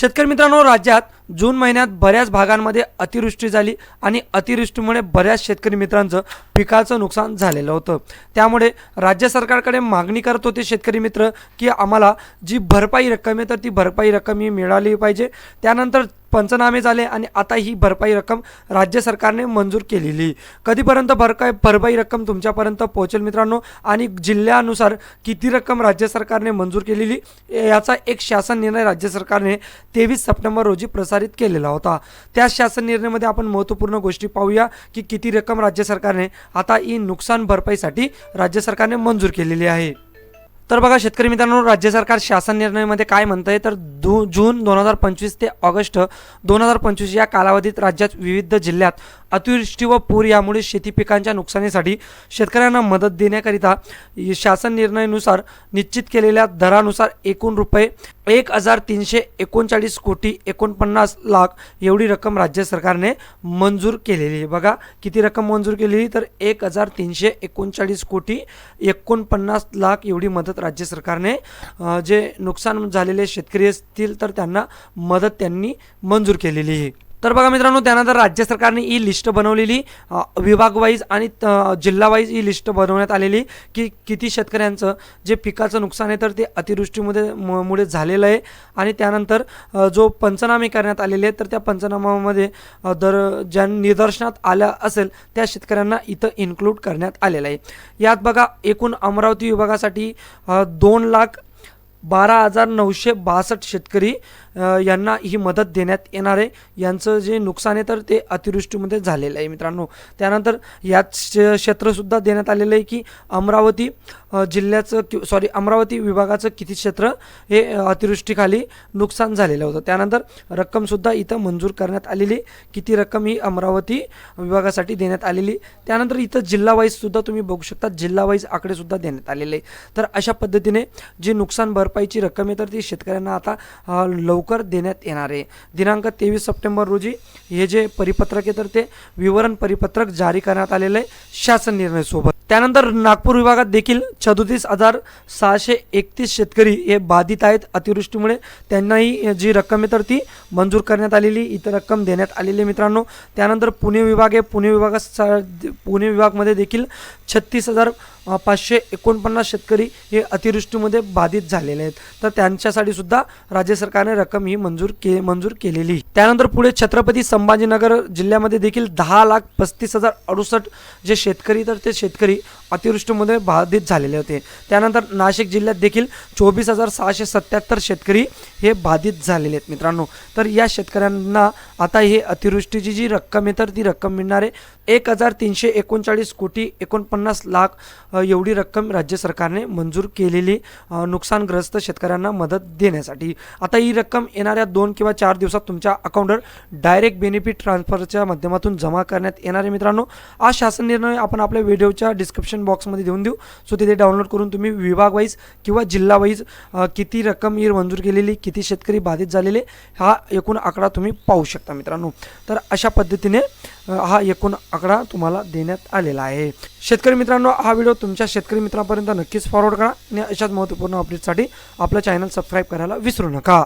शेतकरी मित्रांनो राज्यात जून महिन्यात बऱ्याच भागांमध्ये अतिवृष्टी झाली आणि अतिवृष्टीमुळे बऱ्याच शेतकरी मित्रांचं पिकाचं नुकसान झालेलं होतं. त्यामुळे राज्य सरकारकडे मागणी करत होते शेतकरी मित्र की आम्हाला जी भरपाई रक्कम आहे तर ती भरपाई रक्कम ही मिळाली पाहिजे. त्यानंतर पंचनामे झाले आणि आता ही भरपाई रक्कम राज्य सरकारने मंजूर केलेली. कधीपर्यंत भरपाई भरपाई रक्कम तुमच्यापर्यंत पोहोचेल मित्रांनो? आणि जिल्ह्यानुसार किती रक्कम राज्य सरकारने मंजूर केलेली? याचा एक शासन निर्णय राज्य सरकारने तेवीस सप्टेंबर रोजी प्रसारित केलेला होता. त्या शासन निर्णयामध्ये आपण महत्त्वपूर्ण गोष्टी पाहूया की किती रक्कम राज्य सरकारने आता ही नुकसान भरपाईसाठी राज्य सरकारने मंजूर केलेली आहे. तर बघा शेतकरी मित्रांनो राज्य सरकार शासन निर्णयमध्ये काय म्हणतंय तर दु जून दोन हजार पंचवीस ते ऑगस्ट दोन हजार पंचवीस या कालावधीत राज्यात विविध जिल्ह्यात अतिवृष्टी व पूर यामुळे शेती पिकांच्या नुकसानीसाठी शेतकऱ्यांना मदत देण्याकरिता शासन निर्णयानुसार निश्चित केलेल्या दरानुसार एकूण रुपये एक हजार तीनशे एकोणचाळीस कोटी एकोणपन्नास लाख एवढी रक्कम राज्य सरकारने मंजूर केलेली आहे. बघा किती रक्कम मंजूर केलेली? तर एक हजार तीनशे एकोणचाळीस कोटी एकोणपन्नास लाख एवढी मदत राज्य सरकारने जे नुकसान झालेले शेतकरी असतील तर त्यांना मदत त्यांनी मंजूर केलेली आहे. तर बघा मित्रांनो त्यानंतर राज्य सरकारने ही लिस्ट बनवलेली विभागवाईज आणि त- जिल्हावाईज ही लिस्ट बनवण्यात आलेली की किती शेतकऱ्यांचं जे पिकाचं नुकसान आहे तर ते अतिवृष्टीमध्ये मुळे झालेलं आहे. आणि त्यानंतर जो पंचनामे करण्यात आलेले आहेत तर त्या पंचनामामध्ये दर ज्या निदर्शनात आल्या असेल त्या शेतकऱ्यांना इथं इन्क्लूड करण्यात आलेलं आहे. यात बघा एकूण अमरावती विभागासाठी दोन लाख बारा हजार नऊशे बासष्ट शेतकरी यांना ही मदत देण्यात येणार आहे. यांचं जे नुकसान आहे तर ते अतिवृष्टीमध्ये झालेलं आहे मित्रांनो. त्यानंतर याच श- क्षेत्रसुद्धा देण्यात आलेलं आहे की अमरावती जिल्ह्याचं कि सॉरी अमरावती विभागाचं किती क्षेत्र हे अतिवृष्टीखाली नुकसान झालेलं होतं. त्यानंतर रक्कमसुद्धा इथं मंजूर करण्यात आलेली किती रक्कम ही अमरावती विभागासाठी देण्यात आलेली त्यानंतर इथं जिल्हावाईजसुद्धा तुम्ही बघू शकता जिल्हावाईज आकडेसुद्धा देण्यात आलेले आहे. तर अशा पद्धतीने जी नुकसान भरपाईची रक्कम आहे तर ती शेतकऱ्यांना आता लव लवकर देण्यात येणार आहे. दिनांक तेवीस सप्टेंबर रोजी हे जे परिपत्रक आहे तर ते विवरण परिपत्रक जारी करण्यात आलेलं आहे शासन निर्णय सोबत. त्यानंतर नागपूर विभागात देखील सदोतीस हजार सहाशे एकतीस शेतकरी हे बाधित आहेत. अतिवृष्टीमुळे त्यांनाही जी रक्कम आहे तर ती मंजूर करण्यात आलेली इतर रक्कम देण्यात आलेली मित्रांनो. त्यानंतर पुणे विभाग आहे. पुणे विभागात स- पुणे विभागमध्ये देखील छत्तीस हजार पाचशे एकोणपन्नास शेतकरी हे अतिवृष्टीमध्ये बाधित झालेले आहेत. तर त्यांच्यासाठी सुद्धा राज्य सरकारने रक्कम ही मंजूर के मंजूर केलेली. त्यानंतर पुढे छत्रपती संभाजीनगर जिल्ह्यामध्ये देखील दहा लाख पस्तीस हजार अडुसष्ट जे शेतकरी तर ते शेतकरी अतिवृष्टीमध्ये बाधित झालेले होते. त्यानंतर नाशिक जिल्ह्यात देखील चोवीस हजार सहाशे सत्याहत्तर शेतकरी हे बाधित झालेले आहेत मित्रांनो. तर या शेतकऱ्यांना आता हे अतिवृष्टीची जी रक्कम आहे तर ती रक्कम मिळणार आहे एक हजार तीनशे एकोणचाळीस कोटी एकोणपन्नास लाख एवढी रक्कम राज्य सरकारने मंजूर केलेली नुकसानग्रस्त शेतकऱ्यांना मदत देण्यासाठी. आता ही रक्कम येणाऱ्या दोन किंवा चार दिवसात तुमच्या अकाउंटवर डायरेक्ट बेनिफिट ट्रान्सफरच्या माध्यमातून जमा करण्यात येणार आहे मित्रांनो. आज शासन निर्णय आपण आपल्या व्हिडिओच्या डिस्क्रिप्शन बॉक्समध्ये देऊन देऊ. सो तिथे डाउनलोड करून तुम्ही विभागवाईज किंवा जिल्हावाईज किती रक्कम ही मंजूर केलेली किती शेतकरी बाधित झालेले हा एकूण आकडा तुम्ही पाहू शकता मित्रांनो. तर अशा पद्धतीने हा एकूण आकडा तुम्हाला देण्यात आलेला आहे. शेतकरी मित्रांनो हा व्हिडिओ तुमच्या शेतकरी मित्रांपर्यंत नक्कीच फॉरवर्ड करा आणि अशाच महत्त्वपूर्ण अपडेटसाठी आपलं चॅनल सबस्क्राईब करायला विसरू नका.